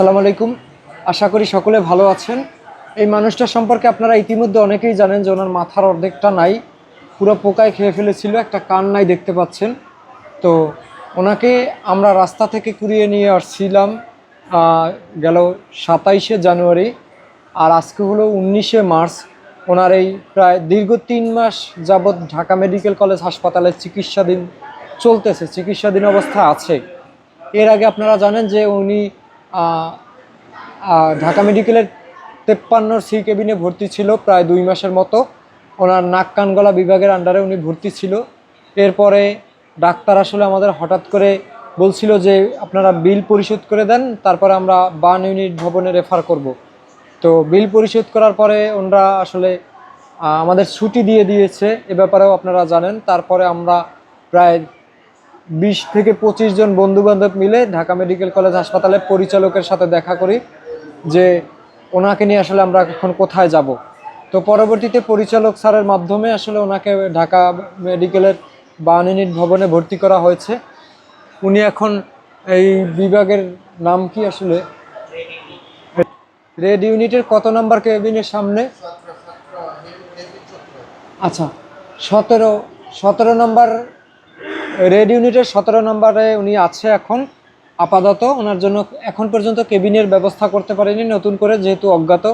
আসসালামু আলাইকুম। আশা করি সকলে ভালো আছেন। এই মানুষটা সম্পর্কে আপনারা ইতিমধ্যে অনেকেই জানেন যে ওনার মাথার অর্ধেকটা নাই, পুরো পোকায় খেয়ে ফেলেছিল, একটা কান নাই দেখতে পাচ্ছেন। তো ওনাকে আমরা রাস্তা থেকে কুড়িয়ে নিয়ে আসছিলাম গেল সাতাইশে জানুয়ারি, আর আজকে হলো উনিশে মার্চ। ওনার এই প্রায় দীর্ঘ তিন মাস যাবৎ ঢাকা মেডিকেল কলেজ হাসপাতালে চিকিৎসাধীন চলতেছে, চিকিৎসাধীন অবস্থা আছে। এর আগে আপনারা জানেন যে উনি ঢাকা মেডিকেলের তেপ্পান্ন সি কেবিনে ভর্তি ছিল প্রায় দুই মাসের মতো। ওনার নাক কান গলা বিভাগের আন্ডারে উনি ভর্তি ছিল। এরপরে ডাক্তার আসলে আমাদের হঠাৎ করে বলছিল যে, আপনারা বিল পরিশোধ করে দেন, তারপরে আমরা বান ইউনিট ভবনে রেফার করব। তো বিল পরিশোধ করার পরে ওনারা আসলে আমাদের ছুটি দিয়ে দিয়েছে। এ ব্যাপারেও আপনারা জানেন। তারপরে আমরা প্রায় বিশ থেকে পঁচিশ জন বন্ধু বান্ধব মিলে ঢাকা মেডিকেল কলেজ হাসপাতালের পরিচালকের সাথে দেখা করি যে ওনাকে নিয়ে আসলে আমরা এখন কোথায় যাব। তো পরবর্তীতে পরিচালক স্যারের মাধ্যমে আসলে ওনাকে ঢাকা মেডিকেলের বান ইউনিট ভবনে ভর্তি করা হয়েছে। উনি এখন এই বিভাগের নাম কি আসলে? রেড ইউনিটের কত নাম্বার কেবিনের সামনে? আচ্ছা সতেরো সতেরো নম্বর রেড ইউনিটের সতেরো নম্বরে উনি আছে এখন, আপাতত। ওনার জন্য এখন পর্যন্ত কেবিনের ব্যবস্থা করতে পারেনি, নতুন করে যেহেতু অজ্ঞাত।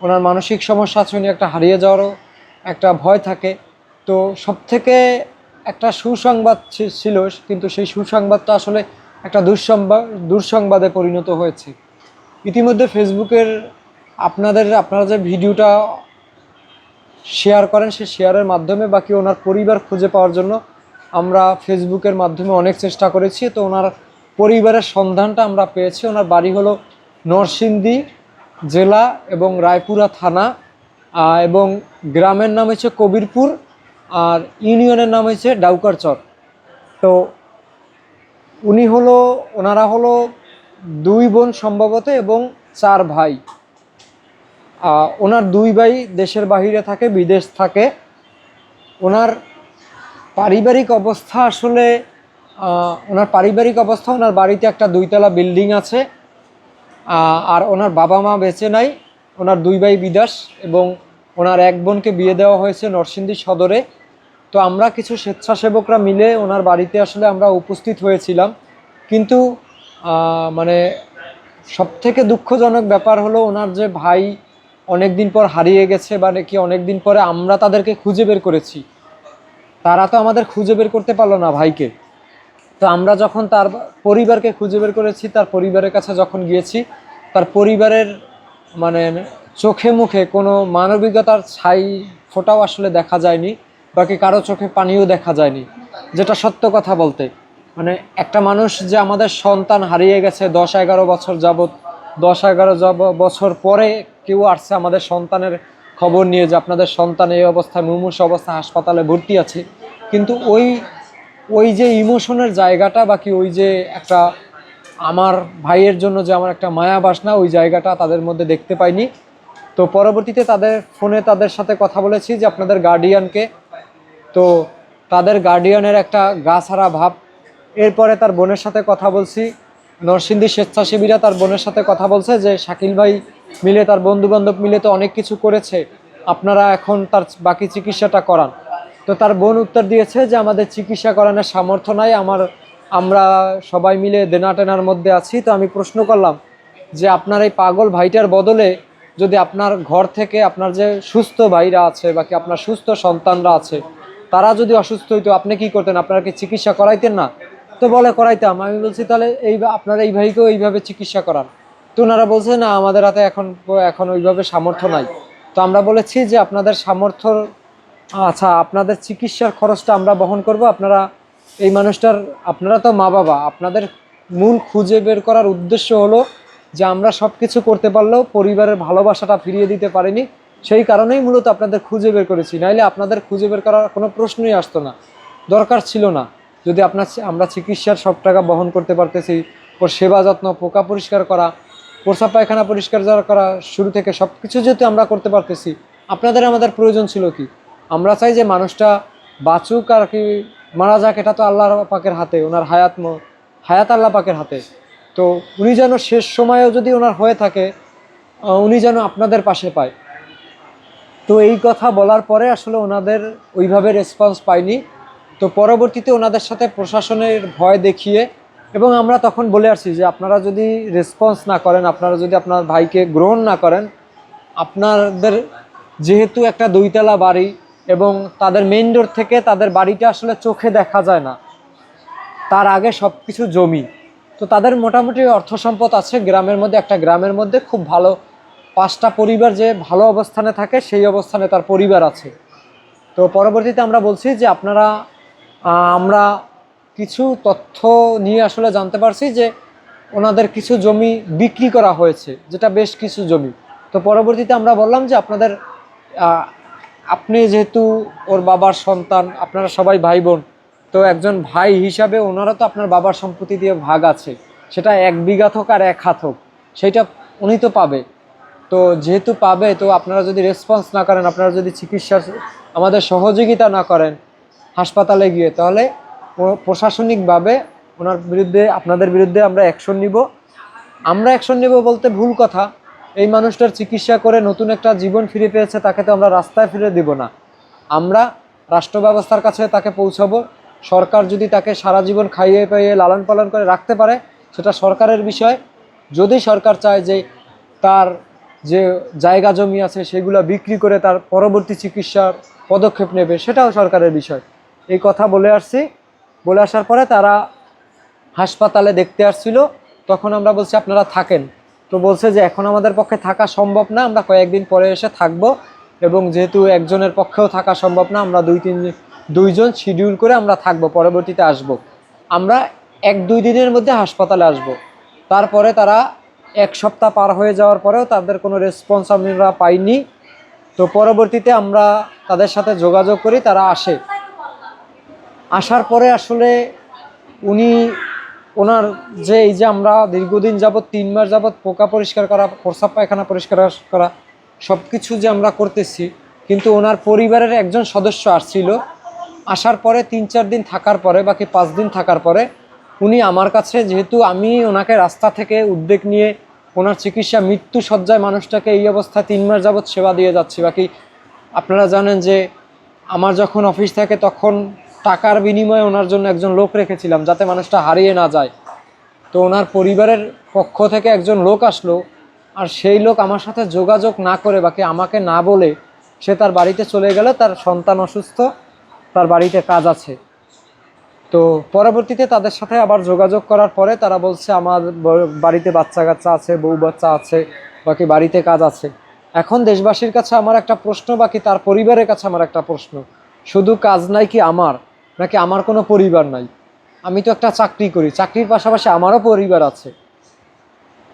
ওনার মানসিক সমস্যা আছে, উনি একটা হারিয়ে যাওয়ারও একটা ভয় থাকে। তো সব থেকে একটা সুসংবাদ ছিল, কিন্তু সেই সুসংবাদটা আসলে একটা দুঃসংবাদ, দুঃসংবাদে পরিণত হয়েছে। ইতিমধ্যে ফেসবুকের আপনাদের, আপনারা যে ভিডিওটা শেয়ার করেন, সেই শেয়ারের মাধ্যমে বাকি ওনার পরিবার খুঁজে পাওয়ার জন্য আমরা ফেসবুকের মাধ্যমে অনেক চেষ্টা করেছি, তো ওনার পরিবারের সন্ধানটা আমরা পেয়েছি। ওনার বাড়ি হলো নরসিংদী জেলা এবং রায়পুরা থানা এবং গ্রামের নাম হচ্ছে কবিরপুর আর ইউনিয়নের নাম হচ্ছে ডাউকারচর। তো উনি হলো, ওনারা হলো দুই বোন সম্ভবত এবং চার ভাই। ওনার দুই ভাই দেশের বাহিরে থাকে, বিদেশ থাকে। ওনার পারিবারিক অবস্থা আসলে ওনার পারিবারিক অবস্থা, ওনার বাড়িতে একটা দুইতলা বিল্ডিং আছে আর ওনার বাবা মা বেঁচে নাই, ওনার দুই ভাই বিদাস এবং ওনার এক বোনকে বিয়ে দেওয়া হয়েছে নরসিংদী সদরে। তো আমরা কিছু স্বেচ্ছাসেবকরা মিলে ওনার বাড়িতে আসলে আমরা উপস্থিত হয়েছিলাম। কিন্তু মানে সব থেকে দুঃখজনক ব্যাপার হলো ওনার যে ভাই অনেক দিন পর হারিয়ে গেছে বা নাকি অনেক দিন পরে আমরা তাদেরকে খুঁজে বের করেছি। তারা তো আমাদের খুঁজে বের করতে পারল না ভাইকে। তো আমরা যখন তার পরিবারকে খুঁজে বের করেছি, তার পরিবারের কাছে যখন গিয়েছি, তার পরিবারের মানে চোখে মুখে কোনো মানবিকতার ছাই ফোটাও আসলে দেখা যায়নি, বাকি কারও চোখে পানিও দেখা যায়নি, যেটা সত্য কথা বলতে। মানে একটা মানুষ যে আমাদের সন্তান হারিয়ে গেছে দশ এগারো বছর যাবৎ, দশ এগারো বছর পরে কেউ আসছে আমাদের সন্তানের খবর নিয়ে যে আপনাদের সন্তান এই অবস্থায়, মুমূর্ষ অবস্থায় হাসপাতালে ভর্তি আছে। কিন্তু ওই ওই যে ইমোশনের জায়গাটা বাকি ওই যে একটা আমার ভাইয়ের জন্য যে আমার একটা মায়া বাসনা, ওই জায়গাটা তাদের মধ্যে দেখতে পাইনি। তো পরবর্তীতে তাদের ফোনে তাদের সাথে কথা বলেছি যে আপনাদের গার্ডিয়ানকে তো তাদের গার্ডিয়ানের একটা গা ছাড়া ভাব। এরপরে তার বোনের সাথে কথা বলছি। নরসিংদী স্বেচ্ছাসেবীরা তার বোনের সাথে কথা বলছে যে শাকিল ভাই মিলে তার বন্ধু বান্ধব মিলে তো অনেক কিছু করেছে। আপনারা এখন তার বাকি চিকিৎসাটা করান। তো তার বোন উত্তর দিয়েছে যে, আমাদের চিকিৎসা করানোর সামর্থ্য নাই, আমার, আমরা সবাই মিলে দেনা টেনার মধ্যে আছি। তো আমি প্রশ্ন করলাম যে, আপনার এই পাগল ভাইটার বদলে যদি আপনার ঘর থেকে আপনার যে সুস্থ ভাইরা আছে বাকি আপনার সুস্থ সন্তানরা আছে, তারা যদি অসুস্থ হইতো, আপনি কি করতেন? আপনারা কি চিকিৎসা করাইতেন না? তো বলে, করাইতাম। আমি বলছি, তাহলে এই, আপনারা এই ভাইকেও এইভাবে চিকিৎসা করান। তো ওনারা বলছে, না, আমাদের হাতে এখন এখন ওইভাবে সামর্থ্য নাই। তো আমরা বলেছি যে, আপনাদের সামর্থ্য আচ্ছা আপনাদের চিকিৎসার খরচটা আমরা বহন করব। আপনারা, এই মানুষটার, আপনারা তো মা বাবা, আপনাদের মূল খুঁজে বের করার উদ্দেশ্য হলো যে, আমরা সব কিছু করতে পারলেও পরিবারের ভালোবাসাটা ফিরিয়ে দিতে পারিনি। সেই কারণেই মূলত আপনাদের খুঁজে বের করেছি। নাইলে আপনাদের খুঁজে বের করার কোনো প্রশ্নই আসতো না। দরকার ছিল না। যদি আপনার আমরা চিকিৎসার সব টাকা বহন করতে পারতেছি, ওর সেবা যত্ন, পোকা পরিষ্কার করা প্রসাব পায়খানা পরিষ্কার করা শুরু থেকে সব কিছু যেহেতু আমরা করতে পারতেছি, আপনাদের আমাদের প্রয়োজন ছিল কি? আমরা চাই যে মানুষটা বাঁচুক আর কি, মারা যাক, এটা তো আল্লাহ পাকের হাতে, ওনার হায়াত হায়াত আল্লাহ পাকের হাতে। তো উনি যেন শেষ সময়েও যদি ওনার হয়ে থাকে উনি যেন আপনাদের পাশে পায়। তো এই কথা বলার পরে আসলে ওনাদের ওইভাবে রেসপন্স পাইনি। তো পরবর্তীতে ওনাদের সাথে প্রশাসনের ভয় দেখিয়ে এবং আমরা তখন বলে আসছি যে আপনারা যদি রেসপন্স না করেন, আপনারা যদি আপনার ভাইকে গ্রহণ না করেন, আপনাদের যেহেতু একটা দুইতলা বাড়ি এবং তাদের মেইন ডোর থেকে তাদের বাড়িটা আসলে চোখে দেখা যায় না, তার আগে সব কিছু জমি। তো তাদের মোটামুটি অর্থ সম্পদ আছে, গ্রামের মধ্যে, একটা গ্রামের মধ্যে খুব ভালো, পাঁচটা পরিবার যে ভালো অবস্থানে থাকে, সেই অবস্থানে তার পরিবার আছে। তো পরবর্তীতে আমরা বলছি যে আপনারা আমরা কিছু তথ্য নিয়ে আসলে জানতে পারছি যে ওনাদের কিছু জমি বিক্রি করা হয়েছে, যেটা বেশ কিছু জমি। তো পরবর্তীতে আমরা বললাম যে আপনাদের আপনি যেহেতু ওর বাবার সন্তান, আপনারা সবাই ভাই বোন তো একজন ভাই হিসাবে ওনারা তো আপনার বাবার সম্পত্তি দিয়ে ভাগ আছে। সেটা এক বিঘা হোক আর এক হাত হোক সেইটা উনি তো পাবে। তো যেহেতু পাবে, তো আপনারা যদি রেসপন্স না করেন, আপনারা যদি চিকিৎসা আমাদের সহযোগিতা না করেন হাসপাতালে গিয়ে, তাহলে প্রশাসনিকভাবে ওনার বিরুদ্ধে, আপনাদের বিরুদ্ধে আমরা অ্যাকশন নিব। আমরা অ্যাকশন নেব বলতে ভুল কথা। এই মানুষটার চিকিৎসা করে নতুন একটা জীবন ফিরে পেয়েছে, তাকে তো আমরা রাস্তায় ফিরে দিব না। আমরা রাষ্ট্র ব্যবস্থার কাছে তাকে পৌঁছাবো। সরকার যদি তাকে সারা জীবন খাইয়ে পাইয়ে লালন পালন করে রাখতে পারে, সেটা সরকারের বিষয়। যদি সরকার চায় যে তার যে জায়গা জমি আছে, সেগুলো বিক্রি করে তার পরবর্তী চিকিৎসার পদক্ষেপ নেবে, সেটাও সরকারের বিষয়। এই কথা বলে আসছি। বলে আসার পরে তারা হাসপাতালে দেখতে আসছিল তখন আমরা বলছি, আপনারা থাকেন তো বলছে যে, এখন আমাদের পক্ষে থাকা সম্ভব না, আমরা কয়েকদিন পরে এসে থাকব এবং যেহেতু একজনের পক্ষেও থাকা সম্ভব না, আমরা দুই তিন দুইজন শিডিউল করে আমরা থাকব, পরবর্তীতে আসব। আমরা এক দুই দিনের মধ্যে হাসপাতালে আসব। তারপরে তারা এক সপ্তাহ পার হয়ে যাওয়ার পরেও তাদের কোনো রেসপন্স আমরা পাইনি তো পরবর্তীতে আমরা তাদের সাথে যোগাযোগ করি, তারা আসে আসার পরে আসলে উনি ওনার যে এই যে আমরা দীর্ঘদিন যাবৎ তিন মাস যাবৎ পোকা পরিষ্কার করা, প্রস্রাব পায়খানা পরিষ্কার করা সব কিছু যে আমরা করতেছি, কিন্তু ওনার পরিবারের একজন সদস্য আসছিল। আসার পরে তিন চার দিন থাকার পরে, বাকি পাঁচ দিন থাকার পরে উনি আমার কাছে, যেহেতু আমি ওনাকে রাস্তা থেকে উদ্যোগ নিয়ে ওনার চিকিৎসা মৃত্যু সজ্জায় মানুষটাকে এই অবস্থায় তিন মাস যাবৎ সেবা দিয়ে যাচ্ছি। বাকি আপনারা জানেন যে আমার যখন অফিস থাকে তখন টাকার বিনিময়ে ওনার জন্য একজন লোক রেখেছিলাম যাতে মানুষটা হারিয়ে না যায়। তো ওনার পরিবারের পক্ষ থেকে একজন লোক আসলো আর সেই লোক আমার সাথে যোগাযোগ না করে বাকি আমাকে না বলে সে তার বাড়িতে চলে গেলে, তার সন্তান অসুস্থ, তার বাড়িতে কাজ আছে। তো পরবর্তীতে তাদের সাথে আবার যোগাযোগ করার পরে তারা বলছে, আমার বাড়িতে বাচ্চা কাচ্চা আছে বউ বাচ্চা আছে, বাকি বাড়িতে কাজ আছে। এখন দেশবাসীর কাছে আমার একটা প্রশ্ন, বাকি তার পরিবারের কাছে আমার একটা প্রশ্ন। শুধু কাজ নাই কি আমার? নাকি আমার কোনো পরিবার নাই? আমি তো একটা চাকরি করি, চাকরির পাশাপাশি আমারও পরিবার আছে।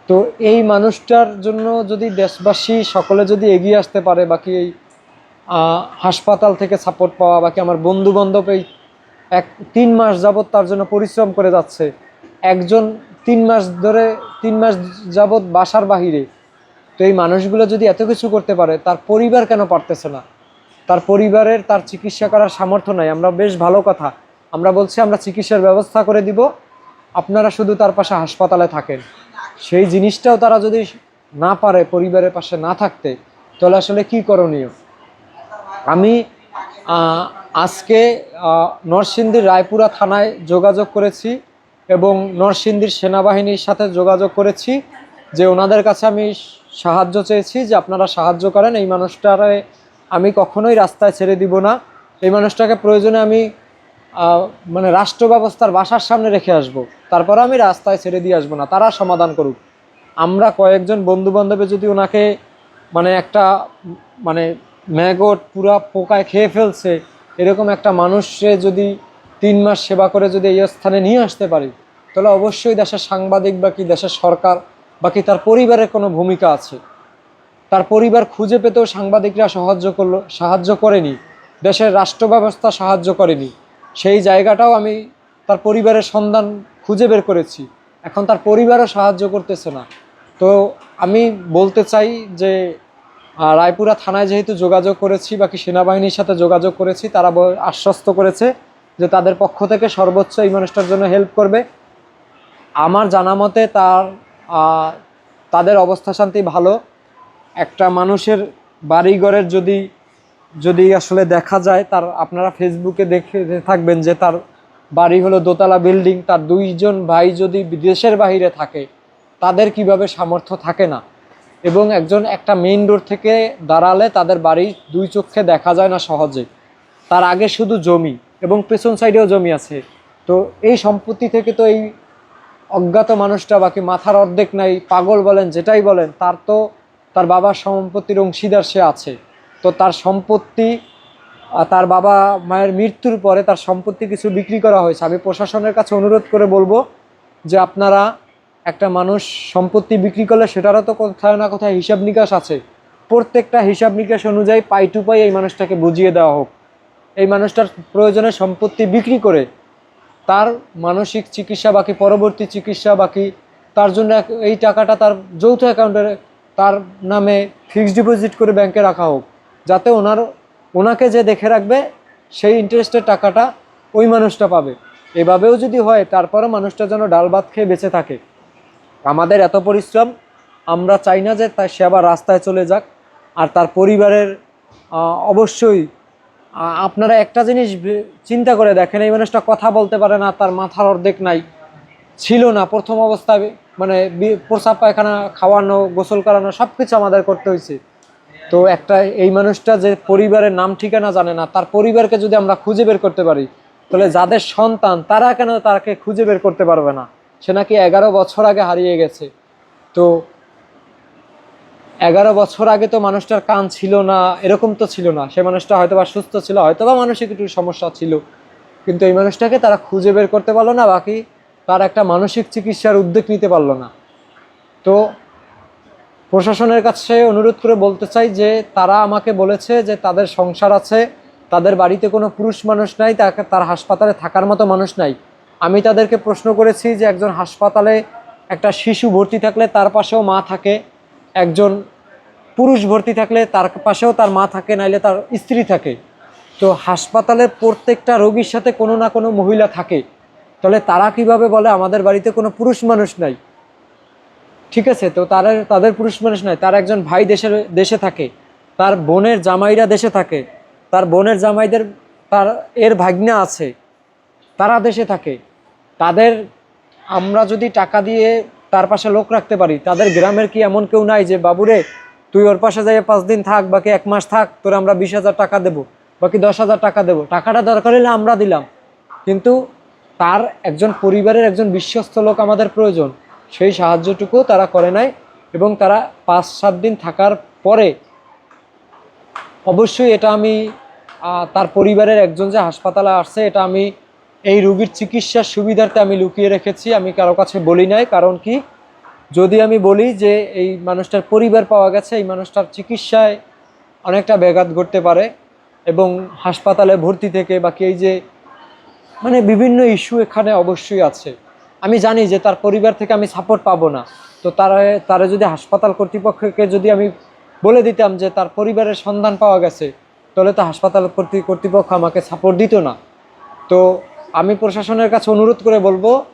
তো এই মানুষটার জন্য যদি দেশবাসী সকলে যদি এগিয়ে আসতে পারে বাকি এই হাসপাতাল থেকে সাপোর্ট পাওয়া বাকি আমার বন্ধু বান্ধব এই এক, তিন মাস যাবৎ তার জন্য পরিশ্রম করে যাচ্ছে, একজন তিন মাস ধরে, তিন মাস যাবৎ বাসার বাহিরে, তো এই মানুষগুলো যদি এত কিছু করতে পারে, তার পরিবার কেন পারতেছে না? তার পরিবারের তার চিকিৎসা করার সামর্থ্য নাই। আমরা বেশ ভালো কথা। আমরা বলছি, আমরা চিকিৎসার ব্যবস্থা করে দিব। আপনারা শুধু তার পাশে হাসপাতালে থাকেন। সেই জিনিসটাও তারা যদি না পারে, পরিবারের পাশে না থাকতে, তাহলে আসলে কি করণীয়? আমি আজকে নরসিংদীর রায়পুরা থানায় যোগাযোগ করেছি এবং নরসিংদীর সেনাবাহিনীর সাথে যোগাযোগ করেছি যে ওনাদের কাছে আমি সাহায্য চেয়েছি যে আপনারা সাহায্য করেন। এই মানুষটারে আমি কখনোই রাস্তায় ছেড়ে দিব না। এই মানুষটাকে প্রয়োজনে আমি মানে রাষ্ট্র ব্যবস্থার বাসার সামনে রেখে আসব। তারপর আমি রাস্তায় ছেড়ে দিয়ে আসব না, তারা সমাধান করুক। আমরা কয়েকজন বন্ধু বান্ধবে যদি ওনাকে মানে একটা মানে ম্যাগট পুরা পোকায় খেয়ে ফেলছে, এরকম একটা মানুষে যদি তিন মাস সেবা করে যদি এই স্থানে নিয়ে আসতে পারি, তাহলে অবশ্যই দেশের সাংবাদিক বা কি দেশের সরকার বা কি তার পরিবারের কোনো ভূমিকা আছে। তার পরিবার খুঁজে পেতেও সাংবাদিকরা সাহায্য করল, সাহায্য করেনি। দেশের রাষ্ট্র ব্যবস্থা সাহায্য করেনি। সেই জায়গাটাও আমি তার পরিবারের সন্ধান খুঁজে বের করেছি। এখন তার পরিবারও সাহায্য করতেছে না। তো আমি বলতে চাই যে রায়পুরা থানায় যেহেতু যোগাযোগ করেছি বাকি সেনাবাহিনীর সাথে যোগাযোগ করেছি, তারা আশ্বস্ত করেছে যে তাদের পক্ষ থেকে সর্বোচ্চ এই মানুষটার জন্য হেল্প করবে। আমার জানা মতে তার তাদের অবস্থা শান্তি ভালো। একটা মানুষের বাড়িঘরের যদি যদি আসলে দেখা যায়, তার আপনারা ফেসবুকে দেখে থাকবেন যে তার বাড়ি হলো দোতলা বিল্ডিং, তার দুইজন ভাই যদি বিদেশের বাইরে থাকে, তাদের কীভাবে সামর্থ্য থাকে না? এবং একজন একটা মেইন রোড থেকে দাঁড়ালে তাদের বাড়ি দুই চোখে দেখা যায় না সহজে। তার আগে শুধু জমি, এবং পেছন সাইডেও জমি আছে। তো এই সম্পত্তি থেকে তো এই অজ্ঞাত মানুষটা বাকি মাথার অর্ধেক নাই, পাগল বলেন, যেটাই বলেন, তার তো তার বাবার সম্পত্তির অংশীদার সে আছে। তো তার সম্পত্তি তার বাবা মায়ের মৃত্যুর পরে তার সম্পত্তি কিছু বিক্রি করা হয়েছে। আমি প্রশাসনের কাছে অনুরোধ করে বলব যে আপনারা একটা মানুষ সম্পত্তি বিক্রি করলে সেটারও তো কোথায় না কোথায় হিসাব নিকাশ আছে। প্রত্যেকটা হিসাব নিকাশ অনুযায়ী পাই টু পাই এই মানুষটাকে বুঝিয়ে দেওয়া হোক। এই মানুষটার প্রয়োজনে সম্পত্তি বিক্রি করে তার মানসিক চিকিৎসা বাকি, পরবর্তী চিকিৎসা বাকি, তার জন্য এই টাকাটা তার যৌথ অ্যাকাউন্টে তার নামে ফিক্সড ডিপোজিট করে ব্যাংকে রাখা হোক, যাতে ওনার, ওনাকে যে দেখে রাখবে, সেই ইন্টারেস্টের টাকাটা ওই মানুষটা পাবে। এভাবেও যদি হয় তারপরে মানুষটা যেন ডাল ভাত খেয়ে বেঁচে থাকে। আমাদের এত পরিশ্রম, আমরা চাই না যে তার সে আবার রাস্তায় চলে যাক। আর তার পরিবারের অবশ্যই আপনারা একটা জিনিস চিন্তা করে দেখেন, এই মানুষটা কথা বলতে পারে না, তার মাথার অর্ধেক নাই। ছিল না। প্রথম অবস্থায় মানে প্রসাব পায়খানা খাওয়ানো, গোসল করানো সব কিছু আমাদের করতে হয়েছে। তো একটা এই মানুষটা যে পরিবারের নাম ঠিকানা জানে না, তার পরিবারকে যদি আমরা খুঁজে বের করতে পারি, তাহলে যাদের সন্তান, তারা কেন তাকে খুঁজে বের করতে পারবে না? সে নাকি এগারো বছর আগে হারিয়ে গেছে। তো এগারো বছর আগে তো মানুষটার কান ছিল না, এরকম তো ছিল না। সে মানুষটা হয়তো বা সুস্থ ছিল হয়তো বা মানসিক একটু সমস্যা ছিল। কিন্তু এই মানুষটাকে তারা খুঁজে বের করতে পারল না, বাকি তার একটা মানসিক চিকিৎসার উদ্যোগ নিতে পারল না। তো প্রশাসনের কাছে অনুরোধ করে বলতে চাই যে, তারা আমাকে বলেছে যে, তাদের সংসার আছে, তাদের বাড়িতে কোনো পুরুষ মানুষ নাই, তাকে, তার হাসপাতালে থাকার মতো মানুষ নাই। আমি তাদেরকে প্রশ্ন করেছি যে, একজন হাসপাতালে একটা শিশু ভর্তি থাকলে তার পাশেও মা থাকে, একজন পুরুষ ভর্তি থাকলে তার পাশেও তার মা থাকে, নাইলে তার স্ত্রী থাকে। তো হাসপাতালে প্রত্যেকটা রোগীর সাথে কোনো না কোনো মহিলা থাকে। তাহলে তারা কীভাবে বলে আমাদের বাড়িতে কোনো পুরুষ মানুষ নাই? ঠিক আছে, তো তারা, তাদের পুরুষ মানুষ নাই। তার একজন ভাই দেশের দেশে থাকে, তার বোনের জামাইরা দেশে থাকে, তার বোনের জামাইদের, তার, এর ভাগ্না আছে, তারা দেশে থাকে। তাদের, আমরা যদি টাকা দিয়ে তার পাশে লোক রাখতে পারি, তাদের গ্রামের কি এমন কেউ নাই যে, বাবুরে, তুই ওর পাশে যাই পাঁচ দিন থাক, বাকি এক মাস থাক, তোর আমরা বিশ হাজার টাকা দেবো, বাকি দশ হাজার টাকা দেবো। টাকাটা দরকার হলে আমরা দিলাম। কিন্তু তার একজন পরিবারের একজন বিশ্বস্ত লোক আমাদের প্রয়োজন। সেই সাহায্যটুকু তারা করে নাই এবং তারা পাঁচ, সাত দিন থাকার পরে অবশ্যই এটা আমি তার পরিবারের একজন যে হাসপাতালে আসছে, এটা আমি এই রুগীর চিকিৎসার সুবিধার্থে আমি লুকিয়ে রেখেছি, আমি কারও কাছে বলি নাই। কারণ কি? যদি আমি বলি যে এই মানুষটার পরিবার পাওয়া গেছে, এই মানুষটার চিকিৎসায় অনেকটা ব্যাঘাত ঘটতে পারে এবং হাসপাতালে ভর্তি থেকে বাকি এই যে মানে বিভিন্ন ইস্যু এখানে অবশ্যই আছে। আমি জানি যে তার পরিবার থেকে আমি সাপোর্ট পাবো না। তো তারা তারা যদি হাসপাতাল কর্তৃপক্ষকে যদি আমি বলে দিতাম যে তার পরিবারের সন্ধান পাওয়া গেছে, তাহলে তো হাসপাতাল কর্তৃ- কর্তৃপক্ষ আমাকে সাপোর্ট দিত না। তো আমি প্রশাসনের কাছে অনুরোধ করে বলব,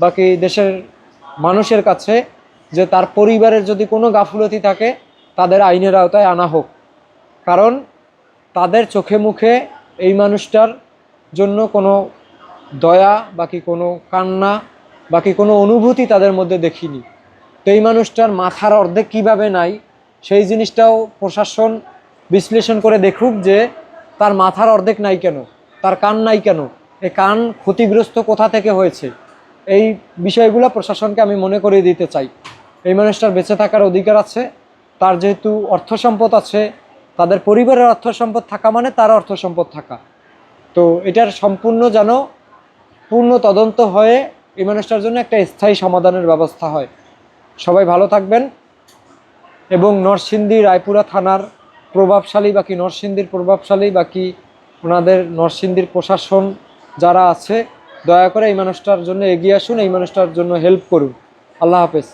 বাকি দেশের মানুষের কাছে যে তার পরিবারের যদি কোনো গাফুলতি থাকে, তাদের আইনের আওতায় আনা হোক। কারণ তাদের চোখে মুখে এই মানুষটার জন্য কোনো দয়া, বাকি কোনো কান্না, বাকি কোনো অনুভূতি তাদের মধ্যে দেখিনি। তো এই মানুষটার মাথার অর্ধেক কীভাবে নাই, সেই জিনিসটাও প্রশাসন বিশ্লেষণ করে দেখুক যে তার মাথার অর্ধেক নাই কেন, তার কান নাই কেন এই কান ক্ষতিগ্রস্ত কোথা থেকে হয়েছে, এই বিষয়গুলো প্রশাসনকে আমি মনে করিয়ে দিতে চাই। এই মানুষটার বেঁচে থাকার অধিকার আছে, তার যেহেতু অর্থ সম্পদ আছে, তাদের পরিবারের অর্থ সম্পদ থাকা মানে তার অর্থ সম্পদ থাকা। তো এটার সম্পূর্ণ যেন পূর্ণ তদন্ত হয়ে এই মানুষটার জন্য একটা স্থায়ী সমাধানের ব্যবস্থা হয়। সবাই ভালো থাকবেন এবং নরসিংদী রায়পুরা থানার প্রভাবশালী বাকি নরসিংদীর প্রভাবশালী বাকি ওনাদের নরসিংদীর প্রশাসন যারা আছে, দয়া করে এই মানুষটার জন্য এগিয়ে আসুন, এই মানুষটার জন্য হেল্প করুন। আল্লাহ হাফেজ।